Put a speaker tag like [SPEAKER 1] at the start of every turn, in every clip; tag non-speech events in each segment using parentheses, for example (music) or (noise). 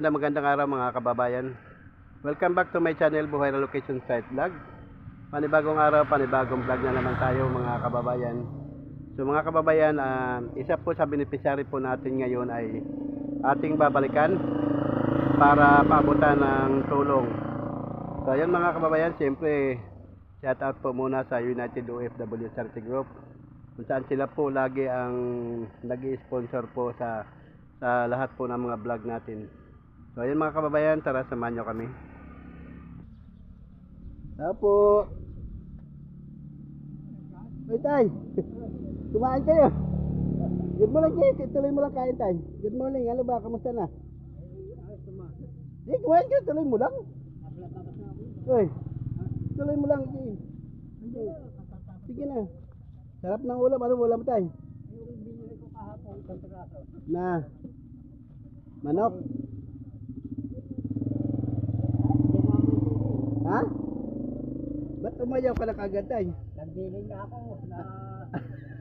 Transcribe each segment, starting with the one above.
[SPEAKER 1] magandang magandang araw mga kababayan. Welcome back to my channel Buhay na Location Site Vlog. Panibagong araw, panibagong vlog na naman tayo mga kababayan. So mga kababayan, ah, isa po sa beneficiary po natin ngayon ay ating babalikan para paabutan ng tulong. So ayun mga kababayan, siyempre shout out po muna sa United OFW Charity Group kung saan sila po lagi ang nag sponsor po sa sa lahat po ng mga vlog natin. So ayun mga kababayan, tara samahan nyo kami. Tara po. Hoy tay, (laughs) kumain kayo. Good morning, Jay. Tuloy mo lang kain tay. Good morning, ano ba? Kamusta na? Di, kumain ka. Tuloy mo lang. Hoy, tuloy mo lang, Jay. Sige na. Sarap ng ulam. Ano ulam tay? Na. Manok. Ha? Ba't umayaw ka na kagad tay?
[SPEAKER 2] Nagdiling na ako na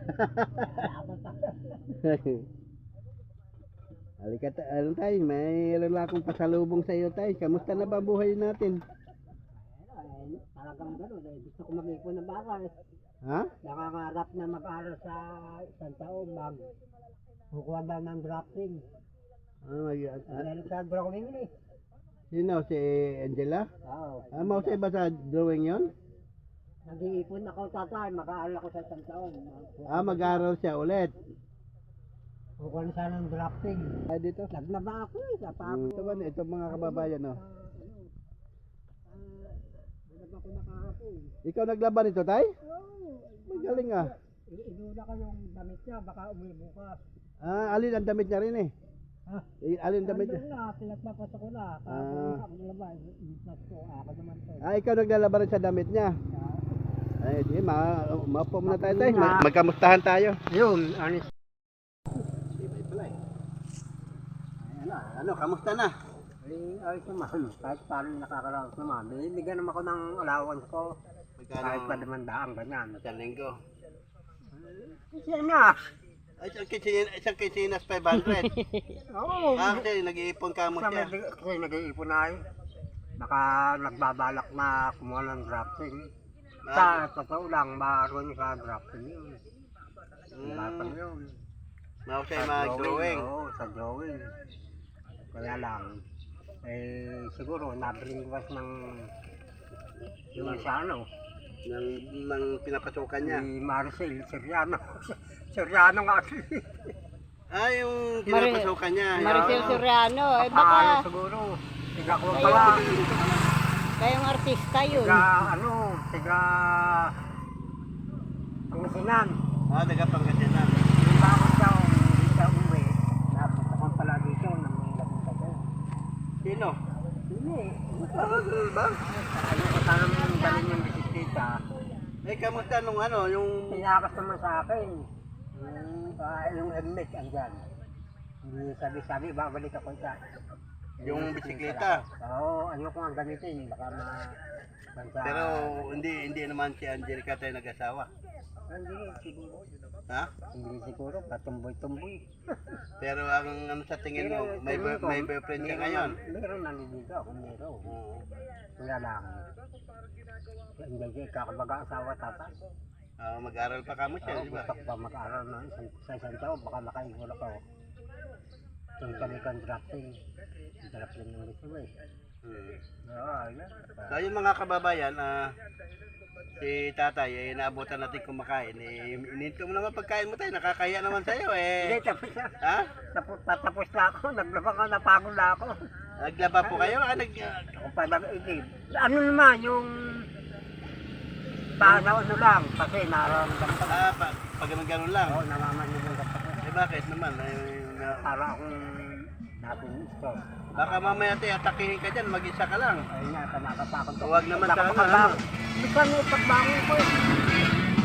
[SPEAKER 2] (laughs)
[SPEAKER 1] Halika ta, ano tay, mayroon lang akong pasalubong sa iyo tay. Kamusta na ba buhay natin?
[SPEAKER 2] Talagang gano'n. Eh. Gusto ko mag-ipon ng baka. Eh.
[SPEAKER 1] Ha?
[SPEAKER 2] Nakangarap na mag-aral sa isang taon. Mag kukuha daw ng drafting.
[SPEAKER 1] Ano, mag, ah,
[SPEAKER 2] Dahil sa drawing eh.
[SPEAKER 1] Sino si Angela?
[SPEAKER 2] Oo.
[SPEAKER 1] Ah, mausay ba sa drawing yon?
[SPEAKER 2] Nag-iipon ako tatay. Mag-aaral ako sa isang taon.
[SPEAKER 1] Ah, mag-aaral siya ulit.
[SPEAKER 2] Kukuha na sana ng drafting.
[SPEAKER 1] Ah, dito.
[SPEAKER 2] Naglaba ako eh. Sa pa
[SPEAKER 1] Hmm, ito ba, ito mga kababayan, no?
[SPEAKER 2] Naglaba ko na kahapon.
[SPEAKER 1] Ikaw naglaban nito, tay?
[SPEAKER 2] Oo.
[SPEAKER 1] Magaling ah.
[SPEAKER 2] Inuna ko yung damit niya. Baka umuwi bukas.
[SPEAKER 1] Ah, alin ang damit niya rin eh.
[SPEAKER 2] Ha? (laughs)
[SPEAKER 1] Eh, alin damit niya?
[SPEAKER 2] Nandun na. Pinagpapasok ko na.
[SPEAKER 1] Ah.
[SPEAKER 2] Ako naglaba. Ipas ko. Ako naman to.
[SPEAKER 1] Ah, ikaw naglalaban rin sa damit niya. Ay, di, ma maupo muna tayo, tay. Mag- magkamustahan tayo.
[SPEAKER 2] Yun, anis.
[SPEAKER 1] Ano, kamusta na?
[SPEAKER 2] Ay, ayos naman. Kahit paano nakakaraos naman. Binibigyan naman ako ng allowance ko. Kahit pa naman daang ganyan.
[SPEAKER 1] Isang linggo.
[SPEAKER 2] Kasi na.
[SPEAKER 1] Ay, isang kisinas, isang kisinas 500. (laughs)
[SPEAKER 2] Oo.
[SPEAKER 1] ah, kasi nag-iipon ka mo siya.
[SPEAKER 2] kasi nag-iipon na eh. Baka nagbabalak na kumuha ng drafting. Sa totoo lang, maroon sa drafting yun. Wala pa
[SPEAKER 1] Mm,
[SPEAKER 2] yun.
[SPEAKER 1] mausay mag-drawing.
[SPEAKER 2] Oo, sa drawing. Kaya lang, eh, siguro nabringwas ng yung sa ano,
[SPEAKER 1] Nang, nang pinapasukan niya.
[SPEAKER 2] ni Marcel Soriano. (laughs) Soriano nga si.
[SPEAKER 1] Ah, yung pinapasukan niya.
[SPEAKER 3] Maricel
[SPEAKER 1] Oo.
[SPEAKER 3] Soriano, eh
[SPEAKER 2] Paano
[SPEAKER 3] baka
[SPEAKER 2] siguro. Tiga ko pala.
[SPEAKER 3] kayong artista yun.
[SPEAKER 2] Tiga ano, tiga Pangasinan.
[SPEAKER 1] Ah, taga Pangasinan.
[SPEAKER 2] Yung bago siya, hindi siya uwi. Napunta ko pala dito nang may labing tagal.
[SPEAKER 1] Sino?
[SPEAKER 2] Hindi.
[SPEAKER 1] Ah, ganun ba?
[SPEAKER 2] Ano ko sana mong dalhin yung bisikleta.
[SPEAKER 1] Eh, kamusta nung ano, yung...
[SPEAKER 2] Pinakas naman sa akin. Yung, ah, yung helmet andyan. Hindi sabi-sabi, babalik ako sa
[SPEAKER 1] Yung bisikleta.
[SPEAKER 2] Oo, ayoko nga gamitin. Baka ma... Bansa,
[SPEAKER 1] Pero hindi hindi naman si Angelica tayo nag-asawa.
[SPEAKER 2] Hindi, siguro.
[SPEAKER 1] Ha?
[SPEAKER 2] Hindi siguro, katumboy-tumboy.
[SPEAKER 1] Pero ang ano sa tingin mo, may, boy- may boyfriend ka ngayon?
[SPEAKER 2] Meron naniligo ako, meron.
[SPEAKER 1] Oo.
[SPEAKER 2] Kaya lang. Hindi kakabaga asawa tatay.
[SPEAKER 1] Ah, mag-aral pa kamo siya, di ba?
[SPEAKER 2] gusto ko pa mag-aral na sa isang taon, baka makaihula ko. Yung kami contracting. Drafting ng mo eh.
[SPEAKER 1] Hmm.
[SPEAKER 2] Ayun.
[SPEAKER 1] So, yung mga kababayan, ah, si tatay, eh, naabutan natin kumakain. Eh, ininto mo naman pagkain mo tayo, nakakaya naman sa'yo
[SPEAKER 2] Hindi,
[SPEAKER 1] eh.
[SPEAKER 2] tapos na.
[SPEAKER 1] Ha?
[SPEAKER 2] Tapos, tatapos na ako. Naglaba ka, napagod na ako.
[SPEAKER 1] Naglaba po kayo? Ah, nag...
[SPEAKER 2] Ako pa nag-isip. Ano naman, yung... Paano ano lang, kasi nararamdaman ko.
[SPEAKER 1] Ah, pa, pag ganun lang.
[SPEAKER 2] Oo, ka pa.
[SPEAKER 1] Eh, bakit naman? Eh, na-
[SPEAKER 2] Para akong natin ito.
[SPEAKER 1] baka mamaya tayo atakihin ka dyan, mag-isa ka lang.
[SPEAKER 2] Ayun nga, nakakapakot ko.
[SPEAKER 1] Huwag naman sana,
[SPEAKER 2] makabang-
[SPEAKER 1] ano?
[SPEAKER 2] Minsan may pagbangon ko eh.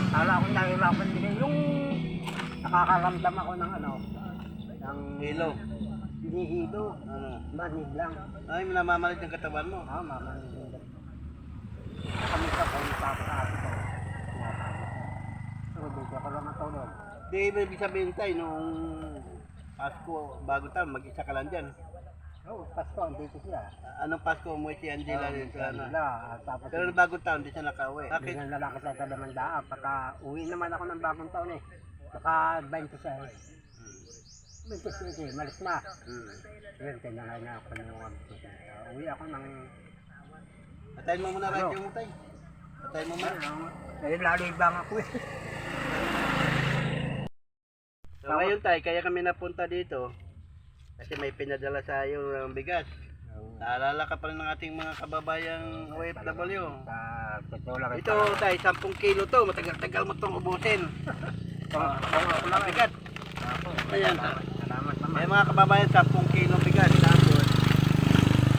[SPEAKER 2] Para akong nahirapan din eh. Yung nakakaramdam ako ng ano, ng
[SPEAKER 1] Hilo.
[SPEAKER 2] hindi hilo,
[SPEAKER 1] Ano?
[SPEAKER 2] manig lang.
[SPEAKER 1] Ay, namamalit ng katawan mo.
[SPEAKER 2] Ah, mamanig lang. Kami sa kung napapakasin ko. So, bigyan ko lang matulog.
[SPEAKER 1] Di ibig sabihin tayo nung Pasko, bago taon, mag-isa ka lang dyan.
[SPEAKER 2] Oo, Pasko, dito siya.
[SPEAKER 1] Anong Pasko umuwi si Angela
[SPEAKER 2] Oo,
[SPEAKER 1] dito? Ano?
[SPEAKER 2] Ah, tapos
[SPEAKER 1] Pero nung bagong taon, di siya nakauwi. Bakit?
[SPEAKER 2] Bigyan na lang ako sa Talamandaan. Pagka uwi naman ako ng bagong taon eh. Saka 26. 26 eh, malis na.
[SPEAKER 1] Hmm.
[SPEAKER 2] Yun, tinangay na ako ng mga uh, Uwi ako ng...
[SPEAKER 1] Patayin mo muna
[SPEAKER 2] Ano?
[SPEAKER 1] radyo mo, tay. Patayin mo muna.
[SPEAKER 2] Ano, eh, lalibang ako eh.
[SPEAKER 1] So ngayon tay, kaya kami napunta dito. Kasi may pinadala sa iyo ng bigas. Naalala ka pa rin ng ating mga kababayang OFW. Ito tay, 10 kilo to. Matagal-tagal mo itong ubusin.
[SPEAKER 2] Oo, oo, ako lang.
[SPEAKER 1] Bigat.
[SPEAKER 2] Ako,
[SPEAKER 1] Ayan.
[SPEAKER 2] Naman.
[SPEAKER 1] May mga kababayan, 10 kilo bigas. Tapos,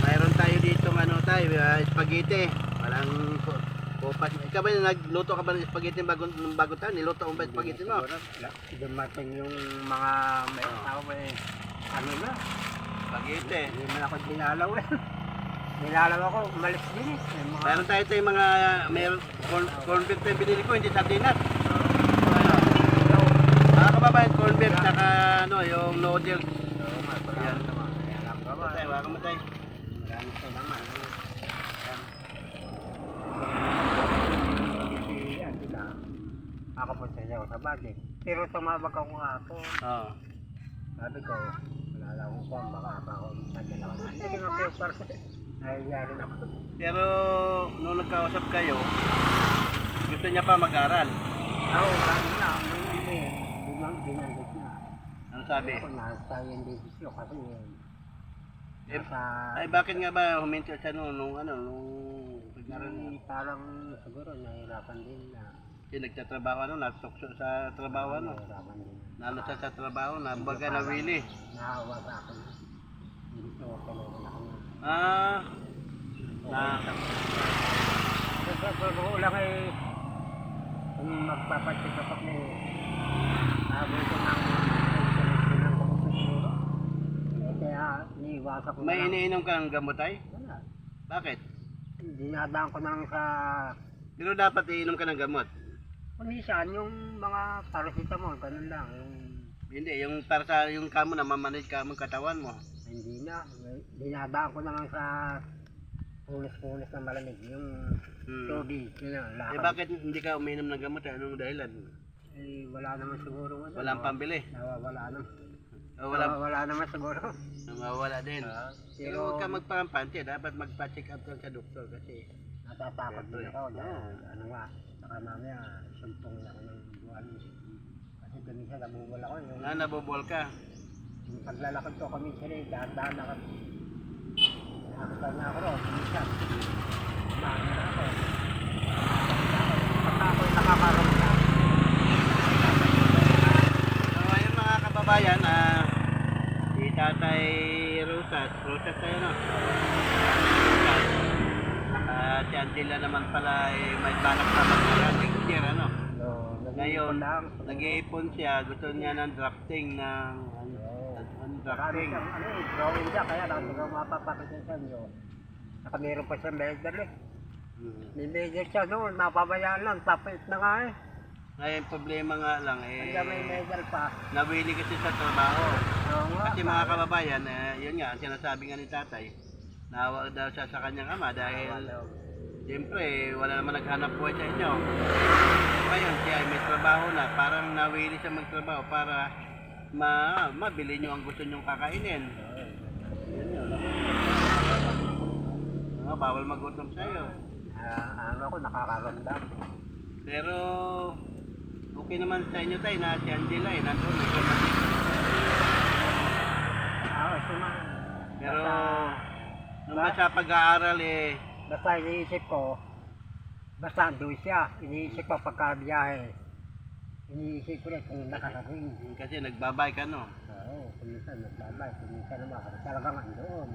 [SPEAKER 1] mayroon tayo dito ano tayo, uh, spaghetti. Walang po- popas. Ikaw ba nagluto ka ba ng spaghetti bago, ng bago tayo? Niluto mo ba spaghetti mo?
[SPEAKER 2] Dumating yung mga may tao eh. Ano na?
[SPEAKER 1] Spaghetti.
[SPEAKER 2] Hindi man ako dinalaw eh. (laughs) Dinalaw ako, umalis din eh. May mga...
[SPEAKER 1] Meron tayo tayo mga meron corn, corn beef na binili ko, hindi sardinas. Mga kababayan, corn beef saka ano, yung noodles.
[SPEAKER 2] Oo nga, salamat naman. Kaya lang ka ba?
[SPEAKER 1] Tayo, waka mo tayo.
[SPEAKER 2] Maraming salamat. Yan. Si Angela, nakapunta niya ako sa budget. Pero tumawag ako nga ako.
[SPEAKER 1] Oo.
[SPEAKER 2] Sabi ko, wala lang akong kung baka ako magdala ko na. Hindi nga kayo para Nahihiya rin ako.
[SPEAKER 1] Pero nung nagkausap kayo, gusto niya pa mag-aral.
[SPEAKER 2] Oo, sabi na, binanggit na.
[SPEAKER 1] Ano sabi?
[SPEAKER 2] Ako nasa yung desisyon kasi
[SPEAKER 1] Eh,
[SPEAKER 2] nasa...
[SPEAKER 1] ay bakit nga ba huminto siya nung, nung ano, nung na?
[SPEAKER 2] Nung parang siguro nahirapan din na.
[SPEAKER 1] Kasi nagtatrabaho ano, natukso sa trabaho ano. Nalo siya sa trabaho, na baga nawili.
[SPEAKER 2] Naawa sa akin. Hindi ko tulungan ako na.
[SPEAKER 1] Ah, na,
[SPEAKER 2] Sa pagbuo lang eh, kung magpapacheck up ako eh, sabi ko ng ng siguro. Eh, Kaya iniiwasan ko
[SPEAKER 1] may
[SPEAKER 2] na lang.
[SPEAKER 1] iniinom ka ng gamot ay?
[SPEAKER 2] Wala.
[SPEAKER 1] Bakit?
[SPEAKER 2] Dinadaan ko na lang sa
[SPEAKER 1] Pero dapat iinom ka ng gamot.
[SPEAKER 2] Kunisan, yung mga paracetamol, ganun lang. Yung,
[SPEAKER 1] Hindi, yung para sa yung kamo na mamanage ka mo katawan mo.
[SPEAKER 2] hindi na. Dinadaan ko na lang sa pulis-pulis na malamig. Yung
[SPEAKER 1] Hmm.
[SPEAKER 2] tubig, yun
[SPEAKER 1] Eh
[SPEAKER 2] lakad.
[SPEAKER 1] bakit hindi ka uminom ng gamot? Anong dahilan?
[SPEAKER 2] Eh, wala naman siguro. Ano,
[SPEAKER 1] Walang pambili.
[SPEAKER 2] Nawawala naman.
[SPEAKER 1] O wala,
[SPEAKER 2] Nawawala naman siguro.
[SPEAKER 1] mawawala din.
[SPEAKER 2] Ah,
[SPEAKER 1] Pero huwag ka magpakampante, dapat magpa-check up ka sa doktor kasi
[SPEAKER 2] natatakot din ako. Dahil, ano nga, saka mamaya, sumpong ako ng buwan. Kasi kumisa nabuwala ko. Yung,
[SPEAKER 1] na nabobol ka.
[SPEAKER 2] yung paglalakad ko kami sila, dahan-dahan na kami. Nakakita na ako ron, kumisa. Dahan na ako. Pagka ako'y nakakaramdam,
[SPEAKER 1] So ayun mga kababayan, ah, Tatay Rosas, Rosas tayo no? Rosas. Ah, si Angela naman pala eh, may balak na mag-aral next year, ano?
[SPEAKER 2] no,
[SPEAKER 1] Ngayon,
[SPEAKER 2] nag-iipon
[SPEAKER 1] siya, gusto niya ng drafting ng ano,
[SPEAKER 2] Marami
[SPEAKER 1] drafting.
[SPEAKER 2] siyang ano eh, drawing siya, kaya lang hindi ko mapapakita sa inyo. Saka meron pa siyang medal eh.
[SPEAKER 1] Hmm.
[SPEAKER 2] May medal siya noon, napabayaan lang, tapos na nga eh.
[SPEAKER 1] Ngayon, problema nga lang eh,
[SPEAKER 2] Kaya may medal pa.
[SPEAKER 1] nawili kasi sa trabaho. Kasi mga kababayan, eh, yun nga, ang sinasabi nga ni tatay, nawa daw siya sa kanyang ama dahil siyempre wala naman naghanap buhay sa inyo. Ngayon siya ay may trabaho na, parang nawili siya magtrabaho para ma mabili nyo ang gusto nyong kakainin. Yun yun. Ah, bawal magutom sa'yo.
[SPEAKER 2] Ah, ano ako, nakakaramdam.
[SPEAKER 1] Pero okay naman sa inyo tayo na si Angela eh, nandun. Ikaw na
[SPEAKER 2] Ah, ito na.
[SPEAKER 1] Pero ba sa pag-aaral eh,
[SPEAKER 2] Basta iniisip ko, basta doon siya. Iniisip ko pagkabiyahe. Iniisip ko rin kung nakarating.
[SPEAKER 1] kasi nagbabay ka no.
[SPEAKER 2] Oo, kuminsan nagbabay, kuminsan naman kasi talagang andoon.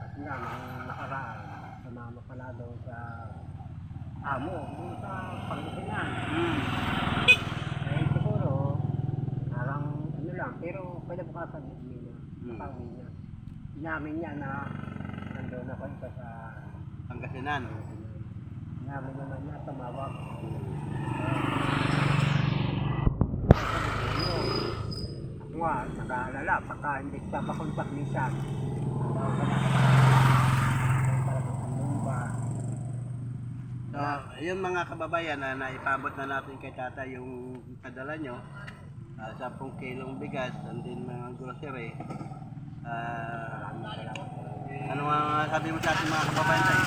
[SPEAKER 2] At nga, nung nakaraan, sumama pala doon sa amo, doon sa Pangasinan.
[SPEAKER 1] Hmm.
[SPEAKER 2] Eh, siguro, parang ano lang, pero pwede bukasan hindi na. Nakauwi niya. Inamin niya na nandun ako isa sa
[SPEAKER 1] Pangasinan.
[SPEAKER 2] Inamin naman niya, tumawag. Ako nga, nag-aalala, pagka hindi pa makontak minsan?
[SPEAKER 1] So, ayun mga kababayan, na naipabot na natin kay tata yung padala nyo. Uh, 10 kilong bigas, and din mga grocery. Ah,
[SPEAKER 2] salamat.
[SPEAKER 1] ano mga sabi mo sa ating mga kababayan tayo?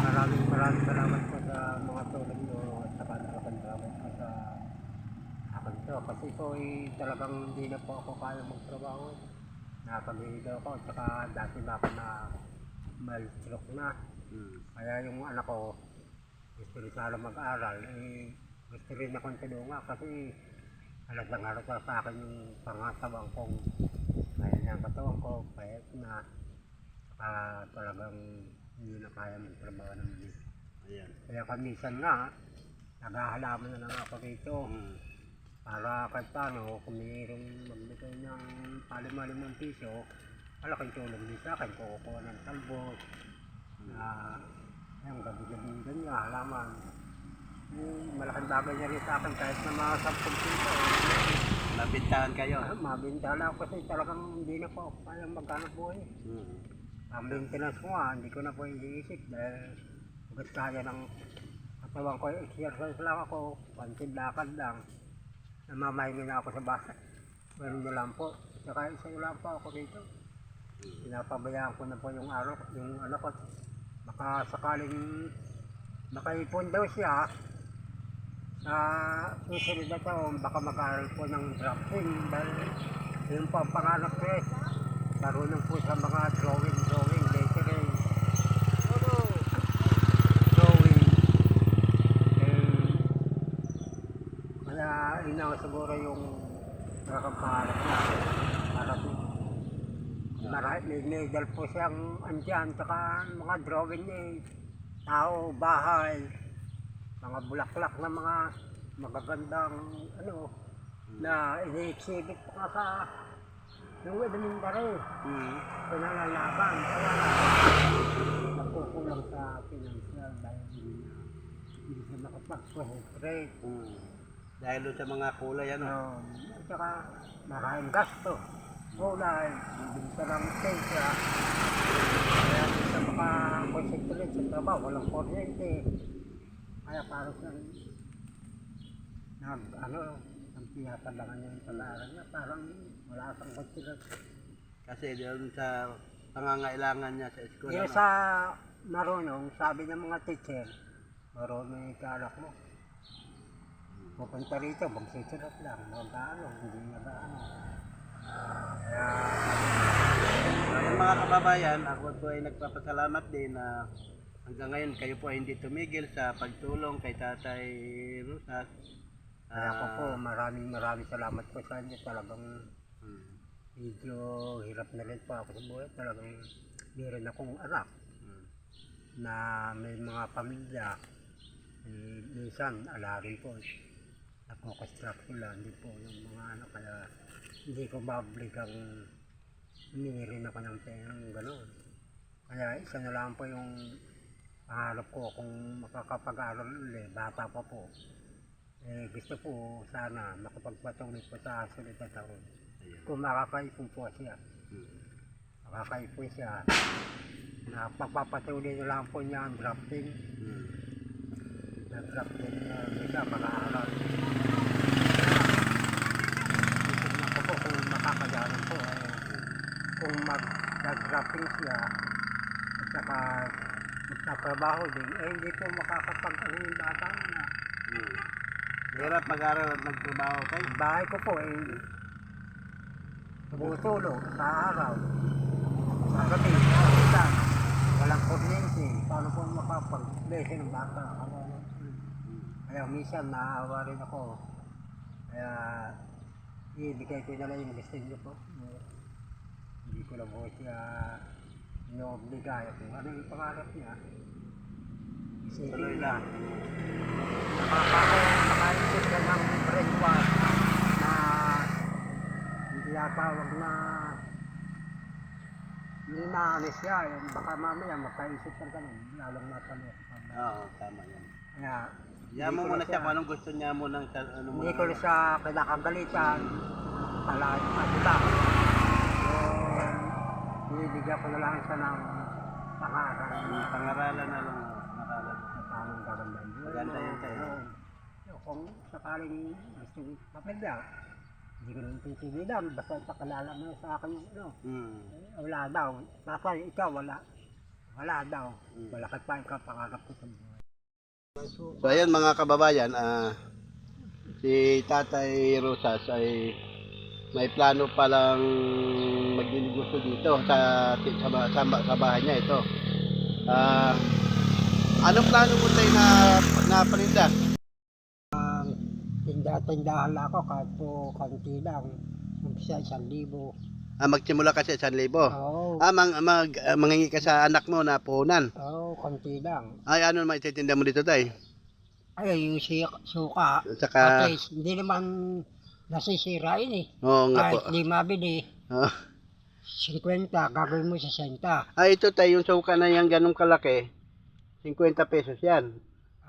[SPEAKER 2] Maraming maraming salamat po sa mga tulong nyo at saka talagang salamat po sa akin to. Kasi po ay talagang hindi na po ako kaya magtrabaho. Nakapag-iidaw ako at saka dati na ako na may stroke na.
[SPEAKER 1] Hmm.
[SPEAKER 2] Kaya yung anak ko, gusto rin sana mag-aral. Eh, gusto rin akong tulungan kasi halagang harap pa sa akin yung pangasawang kong kaya ng katawan ko, payat na. Saka talagang hindi na kaya magtrabaho ng bilis.
[SPEAKER 1] Ayan.
[SPEAKER 2] Kaya kamisan nga, naghahalaman na lang ako dito
[SPEAKER 1] Hmm.
[SPEAKER 2] para kahit paano kung mayroong magbigay ng palima-limang piso, malaking tulong din sa akin. Kukuha ng talbos, na yung gabi-gabi ganyan, halaman. Yung malaking bagay niya rin sa akin kahit na mga 10 piso.
[SPEAKER 1] Nabintahan kayo.
[SPEAKER 2] Ah, mabinta lang kasi talagang hindi na po ako kayang maghanap buhay.
[SPEAKER 1] Hmm.
[SPEAKER 2] Ang maintenance ko nga, hindi ko na po iniisip dahil hanggat kaya ng katawan ko, exercise lang ako, pansin lakad lang. Namamahinga na ako sa bahay. Ganun na lang po. Saka isang lang po ako dito. Pinapabayaan ko na po yung araw, yung ano ko. Baka sakaling makaipon daw siya sa susunod na taon, baka mag-aaral po ng drafting dahil yun po ang pangarap ko eh. Marunong po sa mga drawing, drawing, lettering. Drawing. Eh, kaya inaw siguro yung nakakapangarap na. Para po. Marami, may medal po siyang andyan, tsaka mga drawing eh. Tao, bahay, mga bulaklak na mga magagandang ano na ini-exhibit pa sa yung Edmund Barre
[SPEAKER 1] Hmm.
[SPEAKER 2] pinalalaban kaya nagkukulang sa financial dahil hindi na hindi siya nakapag-concentrate
[SPEAKER 1] Hmm. Dahil sa mga kulay, ano?
[SPEAKER 2] um, at saka maraming gasto kulay hindi ka lang sensya kaya hindi siya makakonsentrate sa trabaho walang kuryente kaya parang siyang nag ano ang tinatandangan niya yung pag-aaral niya parang wala kang konsentrate
[SPEAKER 1] Kasi doon sa pangangailangan niya sa.
[SPEAKER 2] Yung
[SPEAKER 1] ano?
[SPEAKER 2] sa marunong, sabi ng mga teacher, marunong yung kalak mo. Pupunta rito, magsisurot lang, mag-ano, hindi na ano. Kaya,
[SPEAKER 1] Ayun mga kababayan, ako po ay nagpapasalamat din na hanggang ngayon kayo po ay hindi tumigil sa pagtulong kay Tatay Rusas.
[SPEAKER 2] kaya ako po,
[SPEAKER 1] Ah,
[SPEAKER 2] maraming maraming salamat po sa inyo. Talagang
[SPEAKER 1] hmm,
[SPEAKER 2] medyo hirap na rin po ako sa buhay. Talagang meron akong anak
[SPEAKER 1] hmm,
[SPEAKER 2] na may mga pamilya. Eh, minsan, ala rin po. Nagko-construction lang, hindi po yung mga ano, kaya hindi ko mabligang humingi rin ako ng perang gano'n. Kaya isa na lang po yung pangarap ko kung makakapag-aral ulit, bata pa po. Eh, gusto po sana makapagpatuloy po sa sunod na taon. Kung makakaipon po siya,
[SPEAKER 1] hmm.
[SPEAKER 2] makakaipon siya, na pagpapatuloy na lang po niya ang drafting,
[SPEAKER 1] Hmm.
[SPEAKER 2] nag-drafting na siya mag-aaral. Kung mag-drafting siya, at saka magtatrabaho din, eh hindi po makakapag ano yung bata na.
[SPEAKER 1] Hmm. Hirap mag-aral at magtrabaho tayo.
[SPEAKER 2] Ang bahay ko po eh, tumutulog sa araw, sa gabi, sa isa, walang kuryente, paano po makapag-lese ng bata? Ano, Kaya minsan naawa rin ako. Kaya ibigay ko na lang yung gusto niyo po. Hindi ko lang po siya inoobligay kung ano yung pangarap niya. Isipin
[SPEAKER 1] lang.
[SPEAKER 2] niya. Makaisip ka ng breakfast na hindi natawag na hindi na ano siya. eh. Baka mamaya makaisip ka ganun. Lalong natanong.
[SPEAKER 1] Oo, tama yan.
[SPEAKER 2] Kaya
[SPEAKER 1] Yan mo
[SPEAKER 2] Hindi
[SPEAKER 1] muna
[SPEAKER 2] na
[SPEAKER 1] siya kung anong gusto niya mo ng ano
[SPEAKER 2] Hindi
[SPEAKER 1] muna.
[SPEAKER 2] ko siya kinakagalitan. Pala, diba? So, Ibigyan ko na lang siya ng pangaral.
[SPEAKER 1] Pangaralan na lang. Pangaralan.
[SPEAKER 2] Sa tamang kagandang buhay.
[SPEAKER 1] Maganda yan, tayo.
[SPEAKER 2] Kung sakaling gusto mapagda, hindi ko naman titigilan. Basta pakalala mo sa akin ano. Eh, Wala daw. Papa, ikaw wala. Wala daw.
[SPEAKER 1] Mm.
[SPEAKER 2] Wala ka pa ikaw pangarap ko sa buhay.
[SPEAKER 1] So ayan mga kababayan, ah si Tatay Rosas ay may plano palang magnegosyo dito sa sa, sa, sa bahay niya ito. Ah anong plano mo tayo na na paninda?
[SPEAKER 2] Tinda-tindahan lang ako kahit po kanti lang. Umpisa isang libo.
[SPEAKER 1] Ah, magsimula kasi 1,000.
[SPEAKER 2] Oo.
[SPEAKER 1] Ah, mang, mag, ah, mangingi ka sa anak mo na puhunan.
[SPEAKER 2] Oo, kanti lang.
[SPEAKER 1] Ay, ano naman ititinda mo dito, tay?
[SPEAKER 2] Ay, yung suka.
[SPEAKER 1] Saka,
[SPEAKER 2] At least, hindi naman nasisirain eh.
[SPEAKER 1] oo nga po.
[SPEAKER 2] Kahit di mabili,
[SPEAKER 1] Ah.
[SPEAKER 2] 50, gagawin mo sa 60.
[SPEAKER 1] Ah, ito tayo, yung suka na yan ganun kalaki, 50 pesos yan.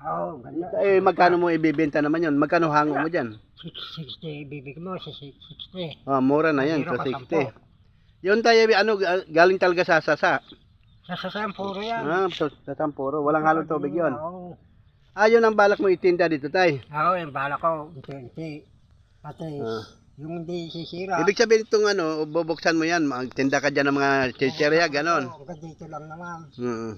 [SPEAKER 2] Oo, ganda.
[SPEAKER 1] Eh, magkano mo ibibenta naman yun? Magkano hango mo dyan?
[SPEAKER 2] 60, bibig mo sa 60.
[SPEAKER 1] Ah, mura na yan,
[SPEAKER 2] Zero
[SPEAKER 1] so
[SPEAKER 2] ka
[SPEAKER 1] 60. Yun tayo, ano, ga- galing talaga sa sasa.
[SPEAKER 2] Sa sasayang puro yan.
[SPEAKER 1] Ah, so, sa Sampuro. Walang halong tubig yun.
[SPEAKER 2] Oo.
[SPEAKER 1] Ah, yun ang balak mo itinda dito, tay.
[SPEAKER 2] Oo, yung bala ko, unti-unti. Pati,
[SPEAKER 1] Ah.
[SPEAKER 2] yung hindi sisira.
[SPEAKER 1] Ibig sabihin itong ano, bubuksan mo yan, magtinda ka dyan ng mga chicheria, ganon.
[SPEAKER 2] Oo, hanggang dito lang naman.
[SPEAKER 1] Mm.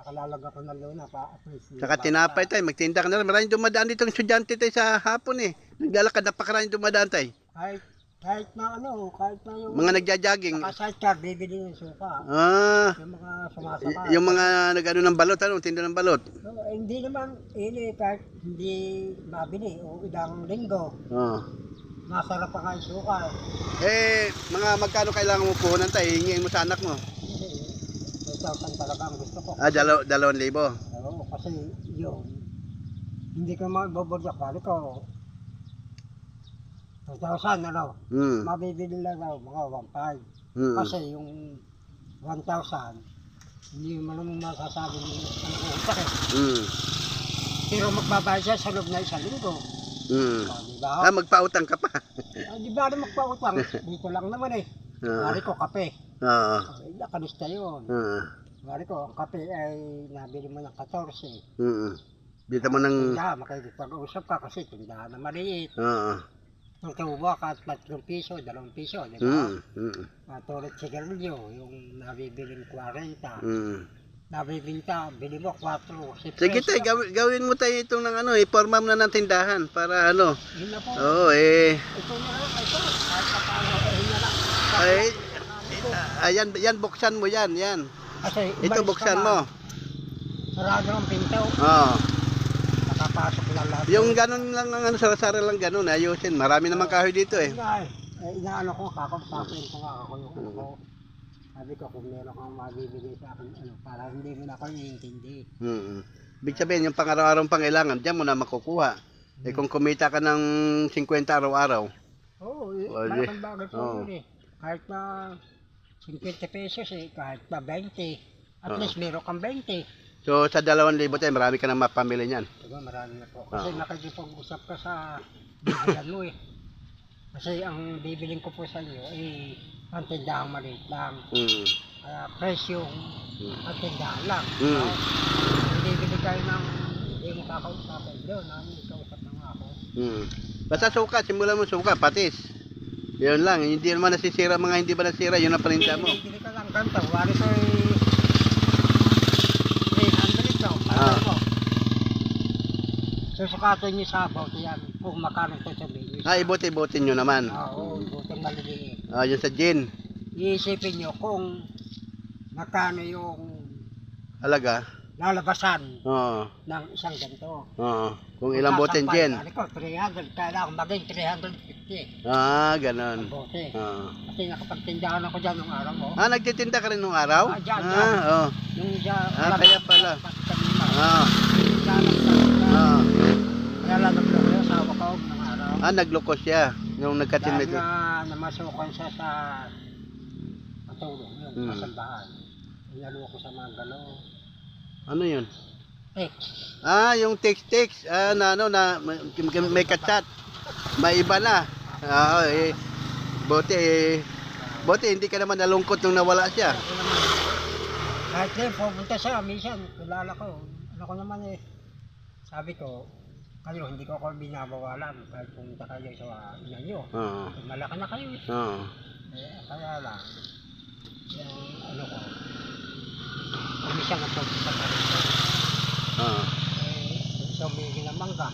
[SPEAKER 2] Nakalalag ako ng luna pa. At least,
[SPEAKER 1] Saka tinapay tayo, magtinda ka na rin. Maraming dumadaan dito ng estudyante tayo sa hapon eh. Naglalakad, napakaraming dumadaan tayo.
[SPEAKER 2] Kahit, kahit na ano, kahit na yung
[SPEAKER 1] Mga nagja-jogging.
[SPEAKER 2] nakasidecar, bibili ng suka.
[SPEAKER 1] Ah,
[SPEAKER 2] Yung mga
[SPEAKER 1] y-
[SPEAKER 2] sumasaka.
[SPEAKER 1] yung mga nag-ano ng balot, ano, tinda ng balot.
[SPEAKER 2] No, eh, hindi naman, ini kahit hindi mabili o ilang linggo,
[SPEAKER 1] Oh.
[SPEAKER 2] masarap pa nga yung suka.
[SPEAKER 1] Eh, mga magkano kailangan mo puhunan tayo, hingin mo sa anak mo.
[SPEAKER 2] Hindi, 2,000 talaga ang gusto ko.
[SPEAKER 1] Ah, dalaw, dalawang libo.
[SPEAKER 2] Oo, kasi yun, hindi ko mabobodyak. Bali ko, 2,000 ano,
[SPEAKER 1] Hmm.
[SPEAKER 2] mabibili lang daw mga 1,500.
[SPEAKER 1] Hmm.
[SPEAKER 2] Kasi yung 1,000, hindi mo naman masasabi ng ano utak eh.
[SPEAKER 1] Hmm.
[SPEAKER 2] Pero magbabayad siya sa loob na isang linggo.
[SPEAKER 1] Hmm.
[SPEAKER 2] O, di ba?
[SPEAKER 1] Ah, magpautang ka pa.
[SPEAKER 2] Ah, di ba na magpautang? (laughs) Dito lang naman eh.
[SPEAKER 1] Ah.
[SPEAKER 2] Bari ko kape.
[SPEAKER 1] Oo.
[SPEAKER 2] Ay, nakalista yun.
[SPEAKER 1] Ah.
[SPEAKER 2] Bari ko, ang kape ay nabili mo ng 14.
[SPEAKER 1] Hmm. Bita mo ng...
[SPEAKER 2] Tindahan, makikipag-usap ka kasi tindahan na maliit.
[SPEAKER 1] Oo.
[SPEAKER 2] Nung tubo ka at 3 piso, 2 piso, di ba?
[SPEAKER 1] Hmm. Hmm.
[SPEAKER 2] Uh, tulad sigarilyo, yung nabibiling 40.
[SPEAKER 1] Hmm.
[SPEAKER 2] Nabibinta, bili mo 4. Si
[SPEAKER 1] Sige tayo, gawin, gawin mo tayo itong ng ano, iporma mo na ng tindahan para ano.
[SPEAKER 2] Yun na po.
[SPEAKER 1] Oo, eh.
[SPEAKER 2] Ito na lang, ito. Kahit pa paano, eh, yun na lang.
[SPEAKER 1] Ay, ayan, yan, buksan mo yan, yan.
[SPEAKER 2] Kasi,
[SPEAKER 1] Ito, buksan mo.
[SPEAKER 2] Sarado ang pinto.
[SPEAKER 1] Oo.
[SPEAKER 2] Nakapasok lang lahat.
[SPEAKER 1] Yung ganun lang, ang ano, sara-sara lang ganun, ayusin. Marami naman kahoy dito eh.
[SPEAKER 2] Nga eh. Eh, inaano ko, kakapsakin ko nga ako yung ano ko. Sabi ko, kung meron kang mabibigay sa akin, ano, para hindi mo na ako naiintindi.
[SPEAKER 1] Hmm. Ibig sabihin, yung pang-araw-araw pangailangan, diyan mo na makukuha. Eh kung kumita ka ng 50 araw-araw,
[SPEAKER 2] Oo, eh,
[SPEAKER 1] O, di-
[SPEAKER 2] malaking bagay po
[SPEAKER 1] oo.
[SPEAKER 2] yun eh. Kahit na 50 pesos eh, kahit pa 20. At
[SPEAKER 1] Oo.
[SPEAKER 2] least meron kang 20.
[SPEAKER 1] So sa 2,000 tayo, marami ka na mapamili niyan.
[SPEAKER 2] Diba, marami na po. Kasi
[SPEAKER 1] Oo.
[SPEAKER 2] nakikipag-usap ka sa bibilan mo eh. Kasi ang bibiling ko po sa inyo, eh, ang tindahang maliit lang.
[SPEAKER 1] Hmm.
[SPEAKER 2] Kaya presyo,
[SPEAKER 1] Hmm.
[SPEAKER 2] ang tindahan lang.
[SPEAKER 1] Mm.
[SPEAKER 2] No? Hindi bibili kayo ng hindi mo kakausapin doon. Namin kausap na nga ako.
[SPEAKER 1] Hmm. Basta suka, simulan mo suka, patis. Yun lang, hindi naman nasisira mga hindi ba nasira, yun ang paninda mo.
[SPEAKER 2] Bibili ka lang ganito. Wari ko 300 daw.
[SPEAKER 1] Ah.
[SPEAKER 2] Ano mo? Susukatin niyo sa bote yan. Kung makano ito sabihin niyo.
[SPEAKER 1] Ah, ibote-ibote nyo naman.
[SPEAKER 2] Oo, butang maliliit.
[SPEAKER 1] Ah, yun sa gin.
[SPEAKER 2] Iisipin niyo kung magkano yung
[SPEAKER 1] Alaga.
[SPEAKER 2] lalabasan
[SPEAKER 1] Oo.
[SPEAKER 2] ng isang ganito.
[SPEAKER 1] Oo. Kung ilang bote
[SPEAKER 2] Sasampay,
[SPEAKER 1] gin.
[SPEAKER 2] Ano ko, 300. Kailangan maging 350
[SPEAKER 1] Ah,
[SPEAKER 2] ang
[SPEAKER 1] ganon.
[SPEAKER 2] bote.
[SPEAKER 1] Oo.
[SPEAKER 2] Kasi nakapagtindahan ako dyan nung araw mo.
[SPEAKER 1] Ah, nagtitinda ka rin nung araw?
[SPEAKER 2] Ah, dyan,
[SPEAKER 1] Ah,
[SPEAKER 2] dyan.
[SPEAKER 1] oo.
[SPEAKER 2] Yung dyan,
[SPEAKER 1] Ah, kaya pala. Ah,
[SPEAKER 2] Ah.
[SPEAKER 1] ah.
[SPEAKER 2] Kaya lang naglo ko yung asawa ko ng araw.
[SPEAKER 1] Ah, nagloko siya. Nung
[SPEAKER 2] Dahil
[SPEAKER 1] nagkatin
[SPEAKER 2] na namasukan siya sa patulong yun,
[SPEAKER 1] Hmm.
[SPEAKER 2] sa sambahan. Inalo ko sa mga galaw.
[SPEAKER 1] Ano yun?
[SPEAKER 2] Eh,
[SPEAKER 1] Ah, yung text-text. Ah, na ano, na may, may kachat. May iba na. Ah, eh. Buti eh. Buti hindi ka naman nalungkot nung nawala siya.
[SPEAKER 2] Kahit ngayon, pupunta siya, minsan, kilala ko. Ano ko naman eh, sabi ko, kayo, hindi ko ako binabawalan kahit pumunta kayo sa ina nyo.
[SPEAKER 1] Oo.
[SPEAKER 2] Malaki na kayo eh.
[SPEAKER 1] Oo.
[SPEAKER 2] Eh, kaya lang, yung ano ko, kami siya napunta pa rin.
[SPEAKER 1] Oo.
[SPEAKER 2] Eh, sa umigil ng mangga,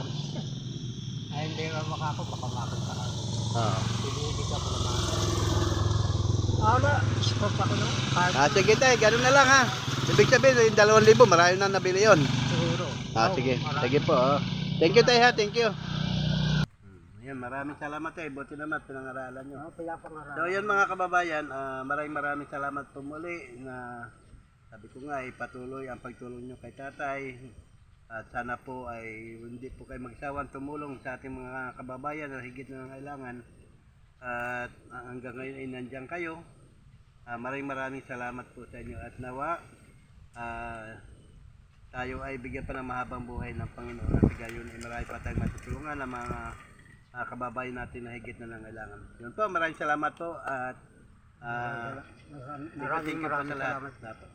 [SPEAKER 2] ay hindi ka makako, baka makunta ka.
[SPEAKER 1] Oo.
[SPEAKER 2] Pinibig ako naman. Ama, ako? Kahit
[SPEAKER 1] Ah, sige tayo, ganun na lang ha. Ibig sabihin, yung dalawang libo, marami na nabili yon.
[SPEAKER 2] siguro.
[SPEAKER 1] Ah,
[SPEAKER 2] Oo,
[SPEAKER 1] sige.
[SPEAKER 2] marami.
[SPEAKER 1] Sige po. Oh. Thank you tayo ha, thank you. Yan, maraming salamat tayo. Buti naman, pinangaralan nyo.
[SPEAKER 2] Oo, pinapangarap.
[SPEAKER 1] So yun mga kababayan, ah, maraming maraming salamat po muli na sabi ko nga ipatuloy ang pagtulong nyo kay tatay at sana po ay hindi po kayo magsawang tumulong sa ating mga kababayan na higit na kailangan at hanggang ngayon ay nandiyan kayo. Ah, maraming maraming salamat po sa inyo at nawa ah, tayo ay bigyan pa ng mahabang buhay ng Panginoon at gayon ay marami pa tayong matutulungan ng mga ah, kababayan natin na higit na nangailangan. Yun po, maraming salamat po at ah,
[SPEAKER 2] Maraming maraming salamat.
[SPEAKER 1] Dapat.